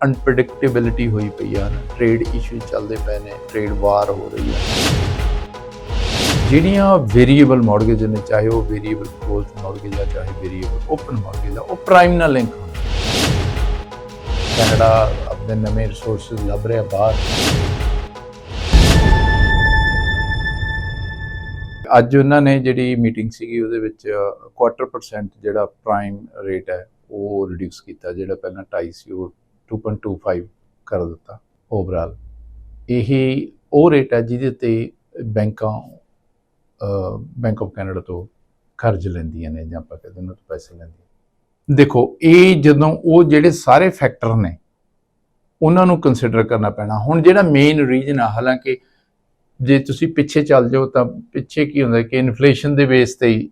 ਅਨਪ੍ਰੈਡਿਕਟੇਬਿਲਿਟੀ ਹੋਈ ਪਈ ਆ ਟ੍ਰੇਡ ਇਸ਼ੂ ਚੱਲਦੇ ਪਏ ਨੇ ਟ੍ਰੇਡ ਵਾਰ ਹੋ ਰਹੀ ਹੈ ਜਿਹੜੀਆਂ ਵੇਰੀਏਬਲ ਮਾਰਗੇਜ ਨੇ, ਚਾਹੇ ਉਹ ਵੇਰੀਏਬਲ ਕਲੋਜ਼ਡ ਮਾਰਗੇਜ ਆ, ਚਾਹੇ ਵੇਰੀਏਬਲ ਓਪਨ ਮਾਰਗੇਜ ਆ, ਉਹ ਪ੍ਰਾਈਮ ਨਾਲ ਲਿੰਕ ਹੁੰਦੇ ਕੈਨੇਡਾ ਆਪਣੇ ਨਵੇਂ ਰਿਸੋਰਸਸ ਲੱਭ ਰਿਹਾ ਬਾਹਰ। ਅੱਜ ਉਹਨਾਂ ਨੇ ਜਿਹੜੀ ਮੀਟਿੰਗ ਸੀਗੀ, ਉਹਦੇ ਵਿੱਚ ਕੁਆਟਰ ਪਰਸੈਂਟ ਜਿਹੜਾ ਪ੍ਰਾਈਮ ਰੇਟ ਹੈ, ਉਹ ਰਿਡਿਊਸ ਕੀਤਾ, ਜਿਹੜਾ ਪਹਿਲਾਂ 2.5 ਸੀ, ਉਹ 2.25 ਕਰ ਦਿੱਤਾ ਓਵਰਆਲ ਇਹ ਉਹ ਰੇਟ ਹੈ ਜਿਹਦੇ ਤੇ ਬੈਂਕਾਂ ਬੈਂਕ ਆਫ ਕੈਨੇਡਾ ਤੋਂ ਕਰਜ਼ ਲੈਂਦੀਆਂ ਨੇ ਜਾਂ ਆਪਾਂ ਕਹਿੰਦੇ ਉਹਨਾਂ ਤੋਂ ਪੈਸੇ ਲੈਂਦੀਆਂ ਦੇਖੋ, ਇਹ ਜਦੋਂ ਉਹ ਜਿਹੜੇ ਸਾਰੇ ਫੈਕਟਰ ਨੇ, ਉਹਨਾਂ ਨੂੰ ਕੰਸੀਡਰ ਕਰਨਾ ਪੈਣਾ। ਹੁਣ ਜਿਹੜਾ ਮੇਨ ਰੀਜਨ ਆ, ਹਾਲਾਂਕਿ ਜੇ ਤੁਸੀਂ ਪਿੱਛੇ ਚੱਲ ਜਾਓ ਤਾਂ ਪਿੱਛੇ ਕੀ ਹੁੰਦਾ ਕਿ ਇਨਫਲੇਸ਼ਨ ਦੇ ਬੇਸ ਤੇ ਹੀ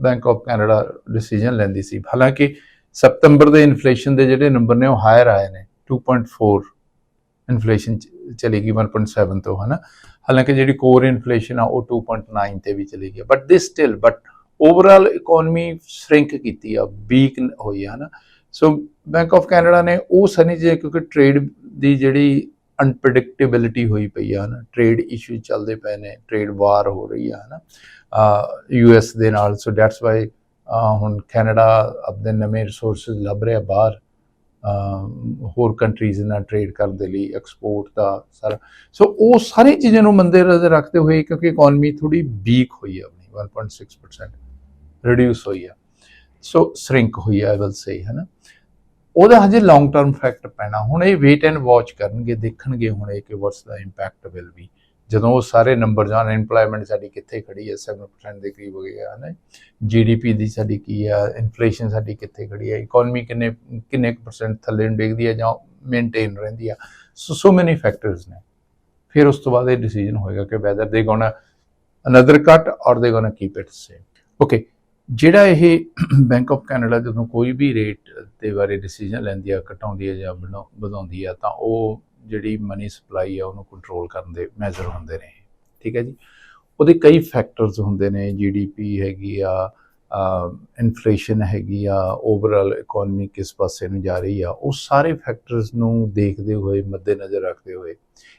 ਬੈਂਕ ਆਫ ਕੈਨੇਡਾ ਡਿਸੀਜਨ ਲੈਂਦੀ ਸੀ। ਹਾਲਾਂਕਿ ਸਤੰਬਰ ਦੇ ਇਨਫਲੇਸ਼ਨ ਦੇ ਜਿਹੜੇ ਨੰਬਰ ਨੇ ਉਹ ਹਾਇਰ ਆਏ ਨੇ 2.4 ਇਨਫਲੇਸ਼ਨ ਚਲੀ ਗਈ 1.7 ਤੋਂ, ਹਨਾ? ਹਾਲਾਂਕਿ ਜਿਹੜੀ ਕੋਰ ਇਨਫਲੇਸ਼ਨ ਆ ਉਹ 2.9 ਤੇ ਵੀ ਚਲੀ ਗਈ but this still but overall economy shrink ਕੀਤੀ ਆ ਵੀਕ ਹੋਈ ਆ, ਹਨਾ? ਸੋ ਬੈਂਕ ਆਫ ਕੈਨੇਡਾ ਨੇ ਉਹ ਸਨੀ ਜੇ ਕਿਉਂਕਿ ਟ੍ਰੇਡ ਦੀ ਜਿਹੜੀ ਅਨਪ੍ਰੈਡਿਕਟੇਬਿਲਿਟੀ ਹੋਈ ਪਈ ਆ ਨਾ ਟ੍ਰੇਡ ਇਸ਼ੂ ਚੱਲਦੇ ਪਏ ਨੇ ਟ੍ਰੇਡ ਵਾਰ ਹੋ ਰਹੀ ਆ ਨਾ ਯੂ ਐਸ ਦੇ ਨਾਲ ਸੋ ਦੈਟਸ ਵਾਈ ਹੁਣ ਕੈਨੇਡਾ ਆਪਣੇ ਨਵੇਂ ਰਿਸੋਰਸਸ ਲੱਭ ਰਿਹਾ ਬਾਹਰ ਹੋਰ ਕੰਟਰੀਜ਼ ਨਾਲ ਟ੍ਰੇਡ ਕਰਨ ਦੇ ਲਈ ਐਕਸਪੋਰਟ ਦਾ ਸਾਰਾ। ਸੋ ਉਹ ਸਾਰੀ ਚੀਜ਼ਾਂ ਨੂੰ ਮੰਦੇ ਨਜ਼ਰ ਰੱਖਦੇ ਹੋਏ ਕਿਉਂਕਿ ਇਕਨੋਮੀ ਥੋੜੀ ਵੀਕ ਹੋਈ ਆ ਆਪਣੀ 1.6% ਰਿਡਿਊਸ ਹੋਈ ਆ। ਸੋ ਸ਼ਰਿੰਕ ਹੋਈ ਆ ਆਈ ਵਿਲ ਸੇ ਹੈ ਨਾ ਉਹਦਾ ਹਜੇ ਲੌਂਗ ਟਰਮ ਇਫੈਕਟ ਪੈਣਾ। ਹੁਣ ਇਹ ਵੇਟ ਐਂਡ ਵਾਚ ਕਰਨਗੇ, ਦੇਖਣਗੇ ਹੁਣ ਇਹ ਕਿ what's the impact will be ਜਦੋਂ ਉਹ ਸਾਰੇ ਨੰਬਰ ਜਾਣ ਅਨਪਲੋਇਮੈਂਟ ਸਾਡੀ ਕਿੱਥੇ ਖੜੀ ਹੈ 7% ਦੇ ਕਰੀਬ ਹੋ ਗਿਆ ਹੈ ਨਾ ਜੀਡੀਪੀ ਦੀ ਸਾਡੀ ਕੀ ਆ ਇਨਫਲੇਸ਼ਨ ਸਾਡੀ ਕਿੱਥੇ ਖੜੀ ਹੈ ਇਕਨੋਮੀ ਕਿੰਨੇ ਕਿੰਨੇ ਪਰਸੈਂਟ ਥੱਲੇ ਨੂੰ ਡਿੱਗਦੀ ਹੈ ਜਾਂ ਮੇਨਟੇਨ ਰਹਿੰਦੀ ਆ? ਸੋ ਸੋ ਮੈਨੀ ਫੈਕਟਰਸ ਨੇ। ਫਿਰ ਉਸ ਤੋਂ ਬਾਅਦ ਇਹ ਡਿਸੀਜਨ ਹੋਏਗਾ ਕਿ ਵੈਦਰ ਦੇ ਗੋਣਾ another cut or they gonna keep it same okay ਜਿਹੜਾ ਇਹ ਬੈਂਕ ਆਫ ਕੈਨੇਡਾ ਜਦੋਂ ਕੋਈ ਵੀ ਰੇਟ ਦੇ ਬਾਰੇ ਡਿਸੀਜਨ ਲੈਂਦੀ ਆ, ਘਟਾਉਂਦੀ ਆ ਜਾਂ ਵਧਾ- ਵਧਾਉਂਦੀ ਆ, ਤਾਂ ਉਹ ਜਿਹੜੀ ਮਨੀ ਸਪਲਾਈ ਆ, ਉਹਨੂੰ ਕੰਟਰੋਲ ਕਰਨ ਦੇ ਮੈਜ਼ਰ ਹੁੰਦੇ ਨੇ। ਠੀਕ ਹੈ ਜੀ? ਉਹਦੇ ਕਈ ਫੈਕਟਰਸ ਹੁੰਦੇ ਨੇ ਜੀਡੀਪੀ ਹੈਗੀ ਆ ਇਨਫਲੇਸ਼ਨ ਹੈਗੀ ਆ ਓਵਰਆਲ ਇਕਨੋਮੀ ਕਿਸ ਪਾਸੇ ਨੂੰ ਜਾ ਰਹੀ ਆ, ਉਹ ਸਾਰੇ ਫੈਕਟਰਸ ਨੂੰ ਦੇਖਦੇ ਹੋਏ, ਮੱਦੇਨਜ਼ਰ ਰੱਖਦੇ ਹੋਏ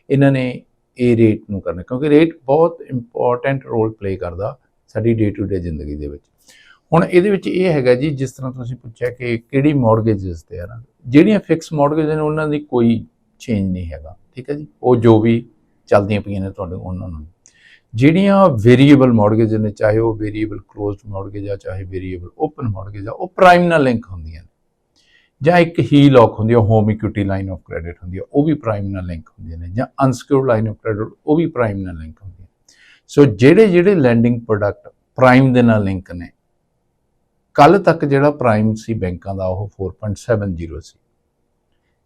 ਇਹਨਾਂ ਨੇ ਇਹ ਰੇਟ ਨੂੰ ਕਰਨਾ। ਕਿਉਂਕਿ ਰੇਟ ਬਹੁਤ ਇੰਪੋਰਟੈਂਟ ਰੋਲ ਪਲੇ ਕਰਦਾ ਸਾਡੀ ਡੇ ਟੂ ਡੇ ਜ਼ਿੰਦਗੀ ਦੇ ਵਿੱਚ। ਹੁਣ ਇਹਦੇ ਵਿੱਚ ਇਹ ਹੈਗਾ ਜੀ, ਜਿਸ ਤਰ੍ਹਾਂ ਤੁਸੀਂ ਪੁੱਛਿਆ ਕਿ ਕਿਹੜੀ ਮਾਰਗੇजेस ਤੇ ਆ ਨਾ, ਜਿਹੜੀਆਂ ਫਿਕਸ ਮਾਰਗੇਜ ਨੇ, ਉਹਨਾਂ ਦੀ ਕੋਈ ਚੇਂਜ ਨਹੀਂ ਹੈਗਾ, ਠੀਕ ਹੈ ਜੀ? ਉਹ ਜੋ ਵੀ ਚੱਲਦੀਆਂ ਪਈਆਂ ਨੇ ਤੁਹਾਡੇ ਉਹਨਾਂ ਨੂੰ। ਜਿਹੜੀਆਂ ਵੇਰੀਏਬਲ ਮਾਰਗੇਜ ਨੇ, ਚਾਹੇ ਉਹ ਵੇਰੀਏਬਲ ਕਲੋਜ਼ਡ ਮਾਰਗੇਜ ਆ, ਚਾਹੇ ਵੇਰੀਏਬਲ ਓਪਨ ਮਾਰਗੇਜ ਆ, ਉਹ ਪ੍ਰਾਈਮ ਨਾਲ ਲਿੰਕ ਹੁੰਦੀਆਂ ਨੇ। ਜਾਂ ਇੱਕ ਹੀ ਲੌਕ ਹੁੰਦੀ ਹੈ home equity line of credit ਹੁੰਦੀ ਹੈ ਉਹ ਵੀ ਪ੍ਰਾਈਮ ਨਾਲ ਲਿੰਕ ਹੁੰਦੀਆਂ ਨੇ। ਜਾਂ ਅਨਸਕਿਉਰਡ ਲਾਈਨ ਆਫ ਕ੍ਰੈਡਿਟ ਉਹ ਵੀ ਪ੍ਰਾਈਮ ਨਾਲ ਲਿੰਕ ਹੁੰਦੀ ਹੈ ਸੋ ਜਿਹੜੇ ਜਿਹੜੇ ਲੈਂਡਿੰਗ ਪ੍ਰੋਡਕਟ ਪ੍ਰਾਈਮ ਦੇ ਨਾਲ ਲਿੰਕ ਨੇ ਕੱਲ ਤੱਕ ਜਿਹੜਾ ਪ੍ਰਾਈਮ ਸੀ ਬੈਂਕਾਂ ਦਾ, ਉਹ 4.70 ਸੀ।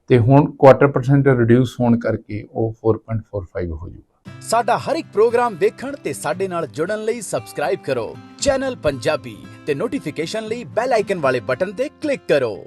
ਤੇ ਹੁਣ ਕੁਆਟਰ ਪਰਸੈਂਟ ਰਿਡਿਊਸ ਹੋਣ ਕਰਕੇ ਉਹ 4.45 ਹੋ ਜਾਊਗਾ। ਸਾਡਾ ਹਰ ਇੱਕ ਪ੍ਰੋਗਰਾਮ ਦੇਖਣ ਤੇ ਸਾਡੇ ਨਾਲ ਜੁੜਨ ਲਈ ਸਬਸਕ੍ਰਾਈਬ ਕਰੋ। ਚੈਨਲ ਪੰਜਾਬੀ ਤੇ ਨੋਟੀਫਿਕੇਸ਼ਨ ਲਈ ਬੈਲ ਆਈਕਨ ਵਾਲੇ ਬਟਨ ਤੇ ਕਲਿੱਕ ਕਰੋ।